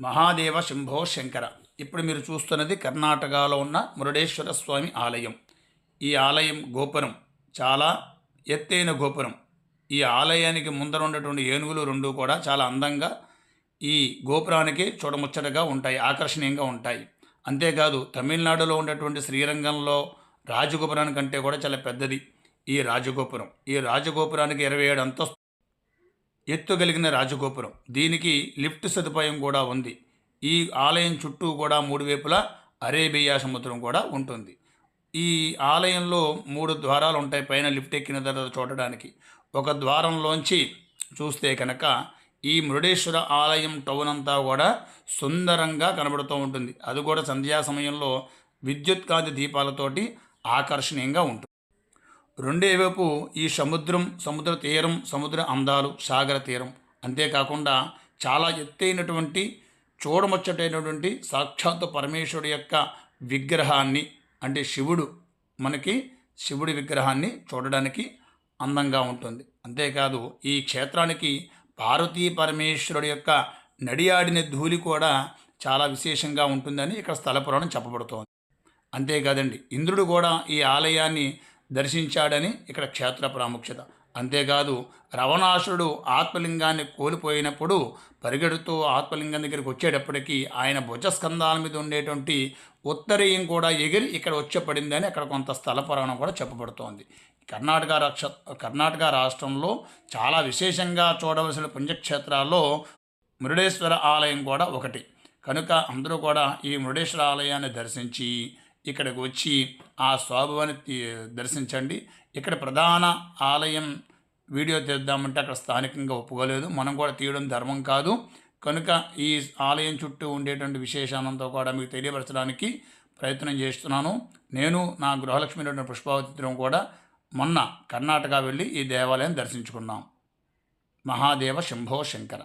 మహాదేవ శంభో శంకర. ఇప్పుడు మీరు చూస్తున్నది కర్ణాటకలో ఉన్న మురుడేశ్వర స్వామి ఆలయం. ఈ ఆలయం గోపురం. చాలా ఎత్తైన గోపురం. ఈ ఆలయానికి ముందర ఉన్నటువంటి ఏనుగులు రెండు కూడా చాలా అందంగా ఈ గోపురానికి చూడముచ్చటగా ఉంటాయి ఆకర్షణీయంగా ఉంటాయి. అంతేకాదు తమిళనాడులో ఉన్నటువంటి శ్రీరంగంలో రాజగోపురానికంటే కూడా చాలా పెద్దది ఈ రాజగోపురం. ఈ రాజగోపురానికి ఇరవై ఏడు అంతస్తు ఎత్తు కలిగిన రాజగోపురం. దీనికి లిఫ్ట్ సదుపాయం కూడా ఉంది. ఈ ఆలయం చుట్టూ కూడా మూడు వైపులా అరేబియా సముద్రం కూడా ఉంటుంది. ఈ ఆలయంలో మూడు ద్వారాలు ఉంటాయి. పైన లిఫ్ట్ ఎక్కిన తర్వాత చూడడానికి. ఒక ద్వారంలోంచి చూస్తే కనుక ఈ మురుడేశ్వర ఆలయం టౌన్ అంతా కూడా సుందరంగా కనబడుతూ ఉంటుంది. అది కూడా సంధ్యా సమయంలో విద్యుత్ కాంతి దీపాలతోటి ఆకర్షణీయంగా ఉంటుంది. రెండే వైపు ఈ సముద్రం సముద్ర తీరం సముద్ర అందాలు సాగర తీరం. అంతేకాకుండా చాలా ఎత్తైనటువంటి చూడముచ్చటైనటువంటి సాక్షాత్ పరమేశ్వరుడు యొక్క విగ్రహాన్ని అంటే శివుడు మనకి శివుడి విగ్రహాన్ని చూడడానికి అందంగా ఉంటుంది. అంతేకాదు ఈ క్షేత్రానికి పార్వతీ పరమేశ్వరుడు యొక్క నడియాడిన ధూళి కూడా చాలా విశేషంగా ఉంటుందని ఇక్కడ స్థల పురాణం చెప్పబడుతోంది. అంతేకాదండి ఇంద్రుడు కూడా ఈ ఆలయాన్ని దర్శించాడని ఇక్కడ క్షేత్ర ప్రాముఖ్యత. అంతేకాదు రవణాసురుడు ఆత్మలింగాన్ని కోల్పోయినప్పుడు పరిగెడుతూ ఆత్మలింగం దగ్గరికి వచ్చేటప్పటికీ ఆయన భుజస్కంధాల మీద ఉండేటువంటి ఉత్తరీయం కూడా ఎగిరి ఇక్కడ వచ్చే పడిందని అక్కడ కొంత స్థల పురాణం కూడా చెప్పబడుతోంది. కర్ణాటక రాక్ష కర్ణాటక రాష్ట్రంలో చాలా విశేషంగా చూడవలసిన పుణ్యక్షేత్రాల్లో మురుడేశ్వర ఆలయం కూడా ఒకటి. కనుక అందరూ కూడా ఈ మురుడేశ్వర ఆలయాన్ని దర్శించి ఇక్కడికి వచ్చి ఆ స్వాభవాన్ని తీ- దర్శించండి. ఇక్కడ ప్రధాన ఆలయం వీడియో తీద్దామంటే అక్కడ స్థానికంగా ఒప్పుకోలేదు. మనం కూడా తీయడం ధర్మం కాదు. కనుక ఈ ఆలయం చుట్టూ ఉండేటువంటి విశేషానంతా కూడా మీకు తెలియపరచడానికి ప్రయత్నం చేస్తున్నాను. నేను నా గృహలక్ష్మి అయినటువంటి పుష్పావతి కూడా మొన్న కర్ణాటక వెళ్ళి ఈ దేవాలయం దర్శించుకున్నాం. మహాదేవ శంభో శంకర.